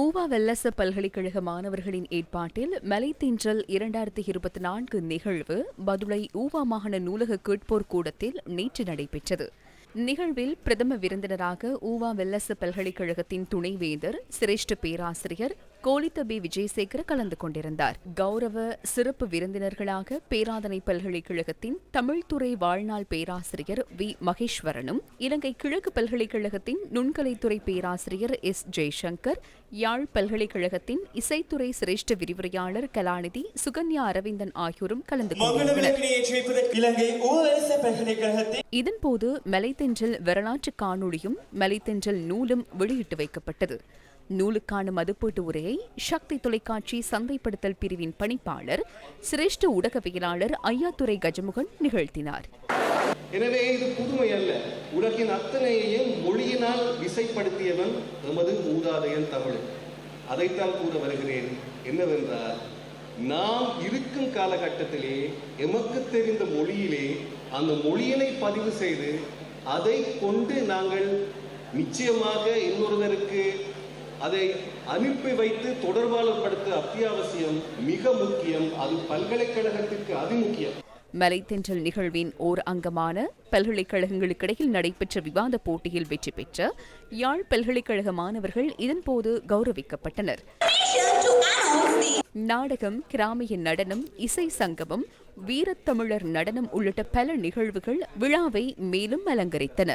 ஊவா வெல்லச பல்கலைக்கழக மாணவர்களின் ஏற்பாட்டில் மலைத்தென்றல் இரண்டாயிரத்தி இருபத்தி நான்கு நிகழ்வு பதுளை ஊவா மாகாண நூலக கேட்போர் கூடத்தில் நேற்று நடைபெற்றது. நிகழ்வில் பிரதம விருந்தினராக ஊவா வெல்லச பல்கலைக்கழகத்தின் துணைவேந்தர் சிரேஷ்ட பேராசிரியர் கோலித்த பி. விஜயசேகர கலந்து கொண்டிருந்தார். கௌரவ சிறப்பு விருந்தினர்களாக பேராதனை பல்கலைக்கழகத்தின் தமிழ்துறை வாழ்நாள் பேராசிரியர் வி. மகேஸ்வரனும் இலங்கை கிழக்கு பல்கலைக்கழகத்தின் நுண்கலைத்துறை பேராசிரியர் எஸ். ஜெய்சங்கர் யாழ் பல்கலைக்கழகத்தின் இசைத்துறை சிரேஷ்ட விரிவுரையாளர் கலாநிதி சுகன்யா அரவிந்தன் ஆகியோரும் கலந்து பல்கலைக்கழகத்தின் இதன்போது மலைத்தென்றல் வரலாற்று காணொளியும் மலைத்தென்றல் நூலும் வெளியிட்டு வைக்கப்பட்டது. நூலுக்கான மதிப்பீட்டு உரையை சக்தி தொலைக்காட்சி சந்தைப்படுத்தல் பிரிவின் பணிப்பாளர் சிரேஷ்ட ஊடகவியலாளர் ஐயாத்துறை கஜமுகன் நிகழ்த்தினார். எனவே இது புதுமை அல்ல. உலகின் அத்தனையையும் மொழியினால் விசைப்படுத்தியவன் எமது மூதாதையன் தமிழ் அதைத்தான் கூற வருகிறேன் என்னவென்றால் நாம் இருக்கும் காலகட்டத்திலே எமக்கு தெரிந்த மொழியிலே அந்த மொழியினை பதிவு செய்து அதை கொண்டு நாங்கள் நிச்சயமாக இன்னொருவருக்கு அதை அனுப்பி வைத்து தொடர்பாளப்படுத்த அத்தியாவசியம் மிக முக்கியம். அது பல்கலைக்கழகத்திற்கு அதிமுக்கியம். மலைத்தென்றல் நிகழ்வின் ஓர் அங்கமான பல்கலைக்கழகங்களுக்கிடையில் நடைபெற்ற விவாத போட்டியில் வெற்றி பெற்ற யாழ் பல்கலைக்கழக மாணவர்கள் இதன்போது கௌரவிக்கப்பட்டனர். நாடகம் கிராமிய நடனம் இசை சங்கமம் வீரத்தமிழர் நடனம் உள்ளிட்ட பல நிகழ்வுகள் விழாவை மேலும் அலங்கரித்தன.